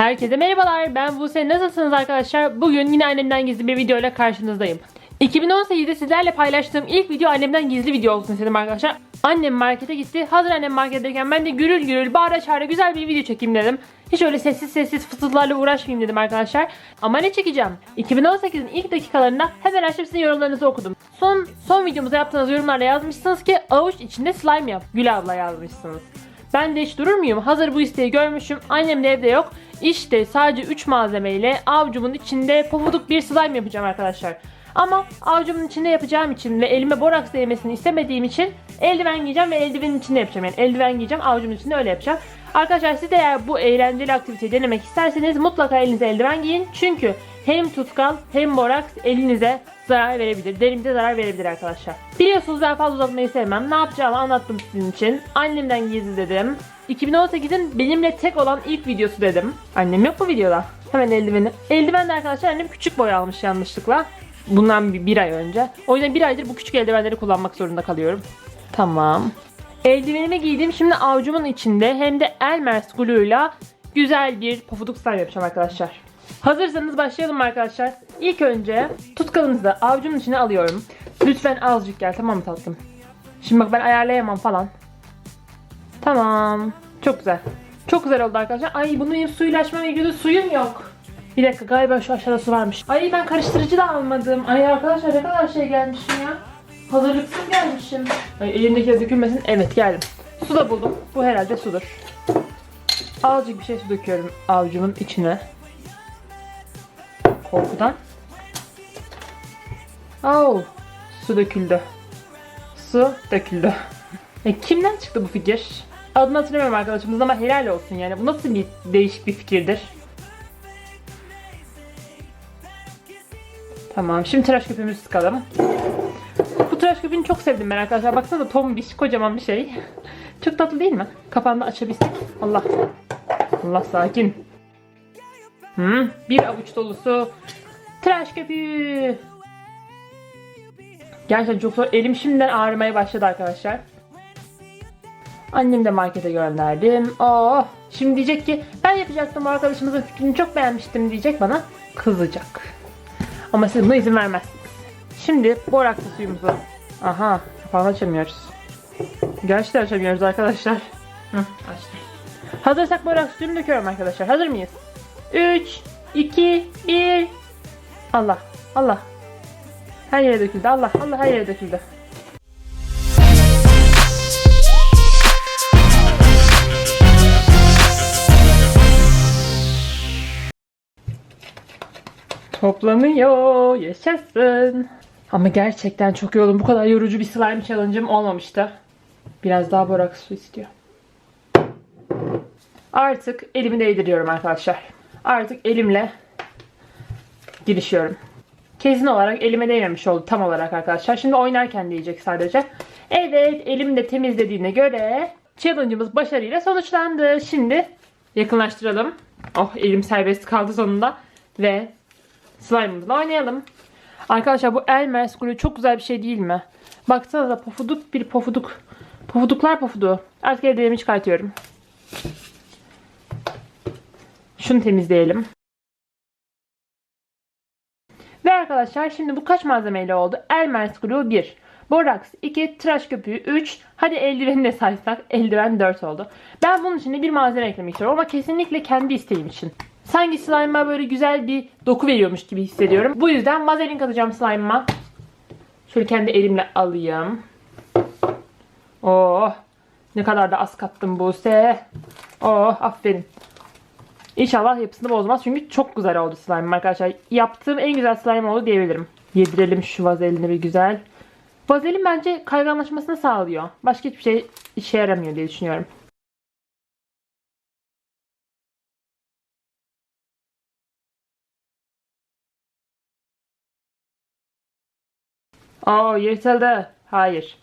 Herkese merhabalar. Ben Buse. Nasılsınız arkadaşlar? Bugün yine annemden gizli bir video ile karşınızdayım. 2018'de sizlerle paylaştığım ilk video annemden gizli video olsun istedim arkadaşlar. Annem markete gitti. Hazır annem marketteyken ben de gürül gürül bağıra çağıra güzel bir video çekeyim dedim. Hiç öyle sessiz sessiz fısıltılarla uğraşmayayım dedim arkadaşlar. Ama ne çekeceğim? 2018'in ilk dakikalarında hemen açıp sizin yorumlarınızı okudum. Son son videomuzda yaptığınız yorumlarda yazmışsınız ki avuç içinde slime yap. Gül abla yazmışsınız. Ben de hiç durur muyum? Hazır bu isteği görmüşüm. Annem de evde yok. İşte sadece 3 malzemeyle avcumun içinde pofuduk bir slime yapacağım arkadaşlar. Ama avcumun içinde yapacağım için ve elime boraks değmesini istemediğim için eldiven giyeceğim ve eldivenin içinde yapacağım. Yani eldiven giyeceğim avucumun içinde öyle yapacağım. Arkadaşlar siz de eğer bu eğlenceli aktiviteyi denemek isterseniz mutlaka elinize eldiven giyin. Çünkü hem tutkal hem boraks elinize zarar verebilir. Derinize zarar verebilir arkadaşlar. Biliyorsunuz ben fazla uzatmayı sevmem. Ne yapacağımı anlattım sizin için. Annemden gizli dedim. 2018'in benimle tek olan ilk videosu dedim. Annem yok bu videoda. Hemen eldiveni. Eldiven de arkadaşlar annem küçük boy almış yanlışlıkla. Bundan bir, bir ay önce. O yüzden bir aydır bu küçük eldivenleri kullanmak zorunda kalıyorum. Tamam. Eldivenimi giydim. Şimdi avucumun içinde hem de Elmer's glue'yla güzel bir pofuduk slime yapacağım arkadaşlar. Hazırsanız başlayalım arkadaşlar. İlk önce tutkalınızı da avucumun içine alıyorum. Lütfen azıcık gel tamam mı tatlım? Şimdi bak ben ayarlayamam falan. Tamam. Çok güzel. Çok güzel oldu arkadaşlar. Ay bunu benim suyla açmam gerekiyordu. Suyum yok. Bir dakika galiba şu aşağıda su varmış. Ay ben karıştırıcı da almadım. Ay arkadaşlar ne kadar şey gelmişim ya. Hazırlıksız gelmişim. Ay elimdeki dökülmesin. Evet geldim. Su da buldum. Bu herhalde sudur. Azıcık bir şey su döküyorum avucumun içine. Korkudan. Oh, su döküldü. Su döküldü. E, kimden çıktı bu fikir? Adını hatırlamıyorum arkadaşımız ama helal olsun yani. Bu nasıl bir değişik bir fikirdir? Tamam şimdi tıraş köpüğümüzü sıkalım. Bu tıraş köpüğünü çok sevdim ben arkadaşlar. Baksana tombiş kocaman bir şey. Çok tatlı değil mi? Kapağını açabilsek. Allah. Allah sakin. Hmm, bir avuç dolusu tıraş köpüğü. Gerçekten çok zor. Elim şimdiden ağrımaya başladı arkadaşlar. Annem de markete gönderdim. Oh, şimdi diyecek ki ben yapacaktım arkadaşımızın fikrini çok beğenmiştim diyecek bana. Kızacak. Ama siz buna izin vermezsiniz. Şimdi boraklı suyumuzu. Aha kapağını açamıyoruz. Gerçekten açamıyoruz arkadaşlar. Hı, açtım. Hazırsak borak suyunu döküyorum arkadaşlar. Hazır mıyız? 3, 2, 1. Allah, Allah. Her yere döküldü. Allah, Allah her yere döküldü. Toplanıyor. Yaşasın. Ama gerçekten çok yoruldum. Bu kadar yorucu bir slime challenge'ım olmamıştı. Biraz daha borak su istiyor. Artık elimi değdiriyorum arkadaşlar. Artık elimle girişiyorum. Kesin olarak elime değmemiş oldu tam olarak arkadaşlar. Şimdi oynarken diyecek sadece. Evet elim de temizlediğine göre challenge'ımız başarıyla sonuçlandı. Şimdi yakınlaştıralım. Oh elim serbest kaldı sonunda. Ve slime'ımızla oynayalım. Arkadaşlar bu Elmer's Glue çok güzel bir şey değil mi? Baksanıza pofuduk bir pofuduk. Pofuduklar pofuduğu. Artık ellerimi çıkartıyorum. Şunu temizleyelim. Ve arkadaşlar şimdi bu kaç malzemeyle oldu? Elmer's Glue 1. Borax 2, tıraş köpüğü 3. Hadi eldiveni de saysak eldiven 4 oldu. Ben bunun için de bir malzeme eklemek istiyorum ama kesinlikle kendi isteğim için. Sanki slime'a böyle güzel bir doku veriyormuş gibi hissediyorum. Bu yüzden vazelin katacağım slime'ıma. Şöyle kendi elimle alayım. Oh ne kadar da az kattım Buse. Oh aferin. İnşallah yapısını bozmaz çünkü çok güzel oldu slime arkadaşlar. Yaptığım en güzel slime oldu diyebilirim. Yedirelim şu vazelini bir güzel. Vazelin bence kayganlaşmasını sağlıyor. Başka hiçbir şey işe yaramıyor diye düşünüyorum. Oo yırtıldı. Hayır.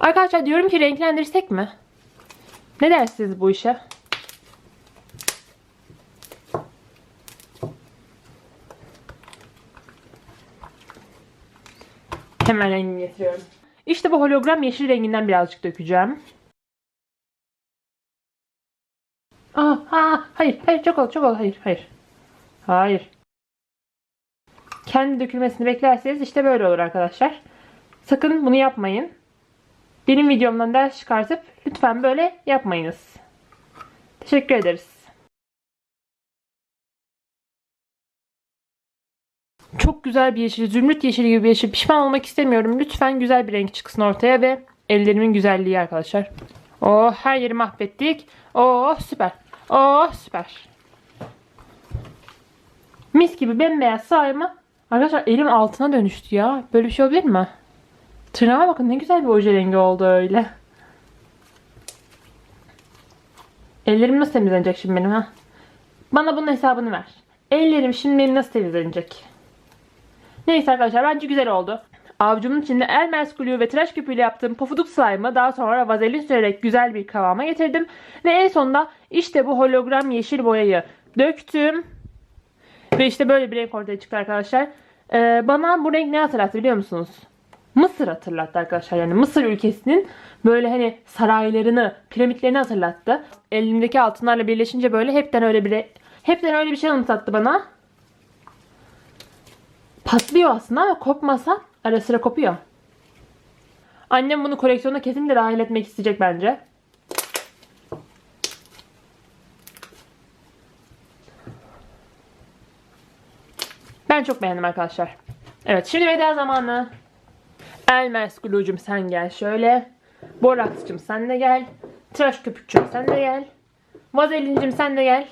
Arkadaşlar diyorum ki renklendirsek mi? Ne dersiniz bu işe? Hemen rengini getiriyorum. İşte bu hologram yeşil renginden birazcık dökeceğim. Aa, aa, hayır, hayır çok ol, çok ol, hayır, hayır. Hayır. Kendi dökülmesini beklerseniz işte böyle olur arkadaşlar. Sakın bunu yapmayın. Benim videomdan ders çıkartıp lütfen böyle yapmayınız. Teşekkür ederiz. Çok güzel bir yeşil, zümrüt yeşili gibi bir yeşil. Pişman olmak istemiyorum. Lütfen güzel bir renk çıksın ortaya ve ellerimin güzelliği arkadaşlar. Oh her yeri mahvettik. Oh süper. Oh süper. Mis gibi bembeyaz slime'ı. Arkadaşlar elim altına dönüştü ya. Böyle bir şey olabilir mi? Tırnağıma bakın ne güzel bir oje rengi oldu öyle. Ellerim nasıl temizlenecek şimdi benim ha? Bana bunun hesabını ver. Ellerim şimdi benim nasıl temizlenecek? Neyse arkadaşlar bence güzel oldu. Avucumun içinde Elmer's Glue ve tıraş köpüğüyle yaptığım pofuduk slime'ı daha sonra vazelin sürerek güzel bir kıvama getirdim. Ve en sonunda işte bu hologram yeşil boyayı döktüm. Ve işte böyle bir renk ortaya çıktı arkadaşlar. Ee, bana bu renk ne hatırlattı biliyor musunuz? Mısır hatırlattı arkadaşlar. Yani Mısır ülkesinin böyle hani saraylarını, piramitlerini hatırlattı. Elimdeki altınlarla birleşince böyle hepten öyle bir hepten öyle bir şey anımsattı bana. Patlıyor aslında ama kopmasa ara sıra kopuyor. Annem bunu koleksiyona kesinlikle dahil etmek isteyecek bence. Ben çok beğendim arkadaşlar. Evet şimdi veda zamanı. Elmers Glue'cum sen gel şöyle. Boraks'cım sen de gel. Tıraş köpükçüm sen de gel. Vazelincim sen de gel.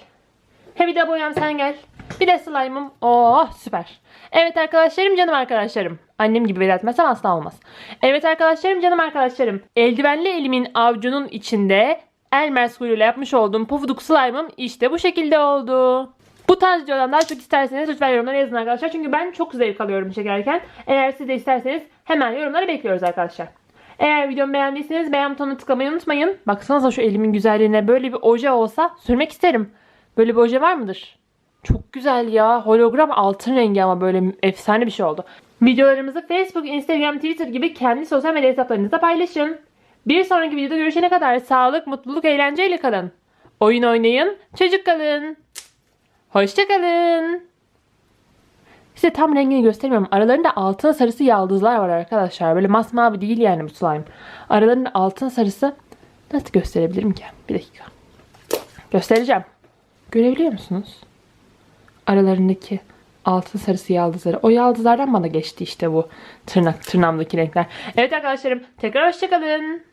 He bir de boyam sen gel. Bir de slime'ım. Oh süper. Evet arkadaşlarım canım arkadaşlarım. Annem gibi veda etmezsem asla olmaz. Evet arkadaşlarım canım arkadaşlarım. Eldivenli elimin avcunun içinde Elmer School ile yapmış olduğum pofuduk slime'ım işte bu şekilde oldu. Bu tarz videodan daha çok isterseniz lütfen yorumlara yazın arkadaşlar. Çünkü ben çok zevk alıyorum çekerken. Eğer siz de isterseniz hemen yorumlara bekliyoruz arkadaşlar. Eğer videomu beğendiyseniz beğen butonuna tıklamayı unutmayın. Baksanıza şu elimin güzelliğine böyle bir oje olsa sürmek isterim. Böyle bir oje var mıdır? Çok güzel ya. Hologram altın rengi ama böyle efsane bir şey oldu. Videolarımızı Facebook, Instagram, Twitter gibi kendi sosyal medya hesaplarınızda paylaşın. Bir sonraki videoda görüşene kadar sağlık, mutluluk, eğlenceyle kalın. Oyun oynayın, çocuk kalın. Hoşçakalın. Size tam rengini göstermiyorum. Aralarında altın sarısı yaldızlar var arkadaşlar. Böyle masmavi değil yani bu slime. Aralarında altın sarısı nasıl gösterebilirim ki? Bir dakika. Göstereceğim. Görebiliyor musunuz? Aralarındaki altın sarısı yaldızları. O yaldızlardan bana geçti işte bu tırnak tırnağımdaki renkler. Evet arkadaşlarım tekrar hoşçakalın.